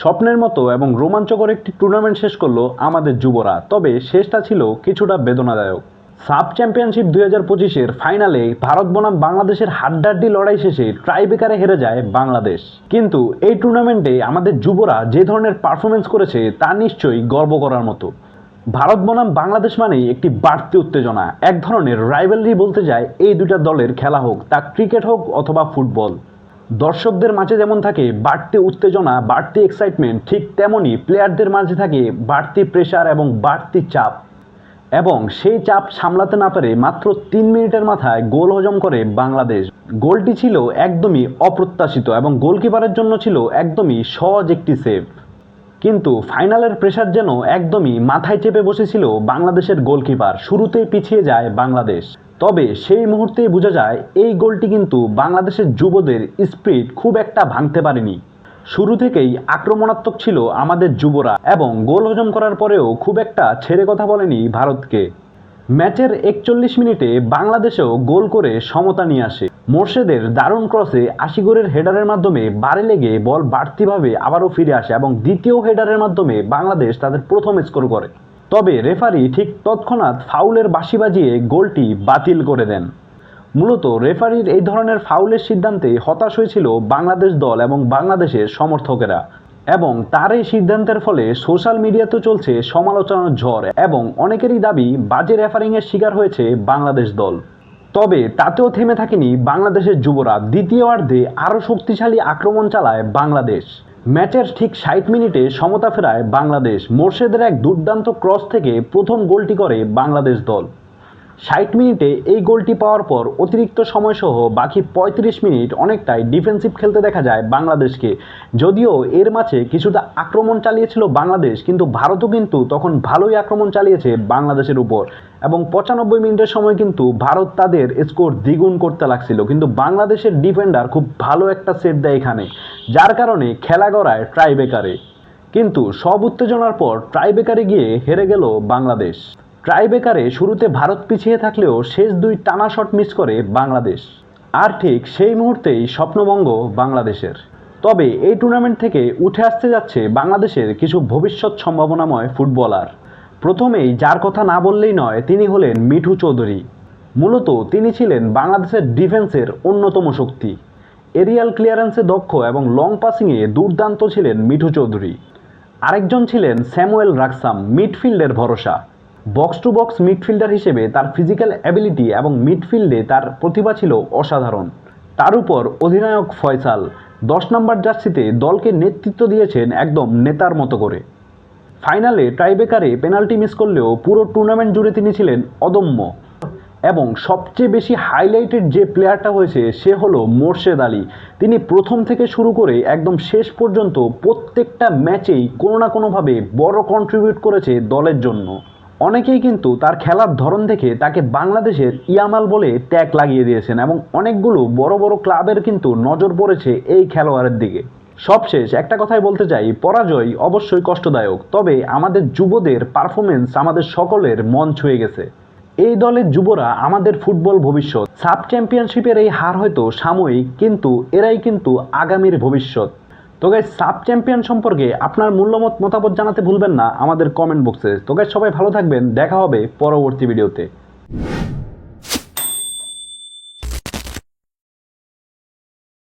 স্বপ্নের মতো এবং রোমাঞ্চকর একটি টুর্নামেন্ট শেষ করল আমাদের যুবরা। তবে শেষটা ছিল কিছুটা বেদনাদায়ক। সাব চ্যাম্পিয়নশিপ দুই হাজার পঁচিশের ফাইনালে ভারত বনাম বাংলাদেশের হাড্ডাড্ডি লড়াই শেষে ট্রাইবেকারে হেরে যায় বাংলাদেশ। কিন্তু এই টুর্নামেন্টে আমাদের যুবরা যে ধরনের পারফরমেন্স করেছে তা নিশ্চয়ই গর্ব করার মতো। ভারত বনাম বাংলাদেশ মানেই একটি বাড়তি উত্তেজনা। এক ধরনের রাইভেলরি বলতে যায় এই দুটা দলের খেলা হোক, তা ক্রিকেট হোক অথবা ফুটবল দর্শকদের মাঝে যেমন থাকে বাড়তি উত্তেজনা, বাড়তি এক্সাইটমেন্ট ঠিক তেমনই প্লেয়ারদের মাঝে থাকে বাড়তি প্রেশার এবং বাড়তি চাপ। এবং সেই চাপ সামলাতে না পেরে মাত্র তিন মিনিটের মাথায় গোল হজম করে বাংলাদেশ। গোলটি ছিল একদমই অপ্রত্যাশিত এবং গোলকিপারের জন্য ছিল একদমই সহজ একটি সেভ কিন্তু ফাইনালের প্রেশার যেন একদমই মাথায় চেপে বসেছিল বাংলাদেশের গোলকিপার। শুরুতেই পিছিয়ে যায় বাংলাদেশ। তবে সেই মুহূর্তেই বোঝা যায় এই গোলটি কিন্তু বাংলাদেশের যুবদের স্পিরিট খুব একটা ভাঙতে পারেনি। শুরু থেকেই আক্রমণাত্মক ছিল আমাদের যুবরা এবং গোল হজম করার পরেও খুব একটা ছেড়ে কথা বলেনি ভারতকে। ম্যাচের একচল্লিশ মিনিটে বাংলাদেশেও গোল করে সমতা নিয়ে আসে। মোর্শেদের দারুণ ক্রসে আশিগড়ের হেডারের মাধ্যমে বারে লেগে বল বাড়তিভাবে আবারও ফিরে আসে এবং দ্বিতীয় হেডারের মাধ্যমে বাংলাদেশ তাদের প্রথম স্কোর করে। তবে রেফারি ঠিক তৎক্ষণাৎ ফাউলের বাঁশি বাজিয়ে গোলটি বাতিল করে দেন। মূলত রেফারির এই ধরনের ফাউলের সিদ্ধান্তে হতাশ হয়েছিল বাংলাদেশ দল এবং বাংলাদেশের সমর্থকেরা এবং তার এই সিদ্ধান্তের ফলে সোশ্যাল মিডিয়াতে চলছে সমালোচনার ঝড় এবং অনেকেরই দাবি বাজে রেফারিংয়ের শিকার হয়েছে বাংলাদেশ দল। তবে তাতেও থেমে থাকেনি বাংলাদেশের যুবরা দ্বিতীয়ার্ধে আরও শক্তিশালী আক্রমণ চালায় বাংলাদেশ। ম্যাচের ঠিক ষাট মিনিটে সমতা ফেরায় বাংলাদেশ। মোর্শেদের এক দুর্দান্ত ক্রস থেকে প্রথম গোলটি করে বাংলাদেশ দল। ষাট মিনিটে এই গোলটি পাওয়ার পর অতিরিক্ত সময়সহ বাকি পঁয়ত্রিশ মিনিট অনেকটাই ডিফেন্সিভ খেলতে দেখা যায় বাংলাদেশকে। যদিও এর মাঝে কিছুটা আক্রমণ চালিয়েছিল বাংলাদেশ, কিন্তু ভারতও কিন্তু তখন ভালোই আক্রমণ চালিয়েছে বাংলাদেশের উপর। এবং পঁচানব্বই মিনিটের সময় কিন্তু ভারত তাদের স্কোর দ্বিগুণ করতে লাগছিল, কিন্তু বাংলাদেশের ডিফেন্ডার খুব ভালো একটা সেট দেয় এখানে, যার কারণে খেলা গড়ায় ট্রাইবেকারে কিন্তু সব উত্তেজনার পর ট্রাইবেকারে গিয়ে হেরে গেল বাংলাদেশ। ট্রাইবেকারে শুরুতে ভারত পিছিয়ে থাকলেও শেষ দুই টানা শট মিস করে বাংলাদেশ। আর ঠিক সেই মুহূর্তেই স্বপ্নভঙ্গ বাংলাদেশের। তবে এই টুর্নামেন্ট থেকে উঠে আসতে যাচ্ছে বাংলাদেশের কিছু ভবিষ্যৎ সম্ভাবনাময় ফুটবলার। প্রথমেই যার কথা না বললেই নয়, তিনি হলেন মিঠু চৌধুরী। মূলত তিনি ছিলেন বাংলাদেশের ডিফেন্সের অন্যতম শক্তি। এরিয়াল ক্লিয়ারেন্সে দক্ষ এবং লং পাসিংয়ে দুর্দান্ত ছিলেন মিঠু চৌধুরী। আরেকজন ছিলেন স্যামুয়েল রাকসাম মিডফিল্ডের ভরসা। বক্স টু বক্স মিডফিল্ডার হিসেবে তার ফিজিক্যাল অ্যাবিলিটি এবং মিডফিল্ডে তার প্রতিভা ছিল অসাধারণ। তার উপর অধিনায়ক ফয়সাল দশ নম্বর জার্সিতে দলকে নেতৃত্ব দিয়েছেন একদম নেতার মতো করে। ফাইনালে টাইবেকারে পেনাল্টি মিস করলেও পুরো টুর্নামেন্ট জুড়ে তিনি ছিলেন অদম্য এবং সবচেয়ে বেশি হাইলাইটেড যে প্লেয়ারটা হয়েছে সে হলো মোর্শেদ আলী। তিনি প্রথম থেকে শুরু করে একদম শেষ পর্যন্ত প্রত্যেকটা ম্যাচেই কোনো না কোনোভাবে বড় কন্ট্রিবিউট করেছে দলের জন্য। অনেকেই কিন্তু তার খেলার ধরন দেখে তাকে বাংলাদেশের ইয়ামাল বলে ট্যাগ লাগিয়ে দিয়েছেন এবং অনেকগুলো বড় বড় ক্লাবের কিন্তু নজর পড়েছে এই খেলোয়াড়ের দিকে। সবশেষ একটা কথাই বলতে চাই, পরাজয় অবশ্যই কষ্টদায়ক, তবে আমাদের যুবদের পারফরমেন্স আমাদের সকলের মন ছুঁয়ে গেছে। এই দলের যুবরা আমাদের ফুটবল ভবিষ্যৎ সাব চ্যাম্পিয়নশিপের এই হার হয়তো সাময়িক, কিন্তু এরাই কিন্তু আগামীর ভবিষ্যৎ। তো গাই সাব চ্যাম্পিয়ন সম্পর্কে আপনার মূল্যমত মতামত জানাতে ভুলবেন না, আমাদের কমেন্ট বক্সে তো গাই সবাই ভালো থাকবেন, দেখা হবে পরবর্তী ভিডিওতে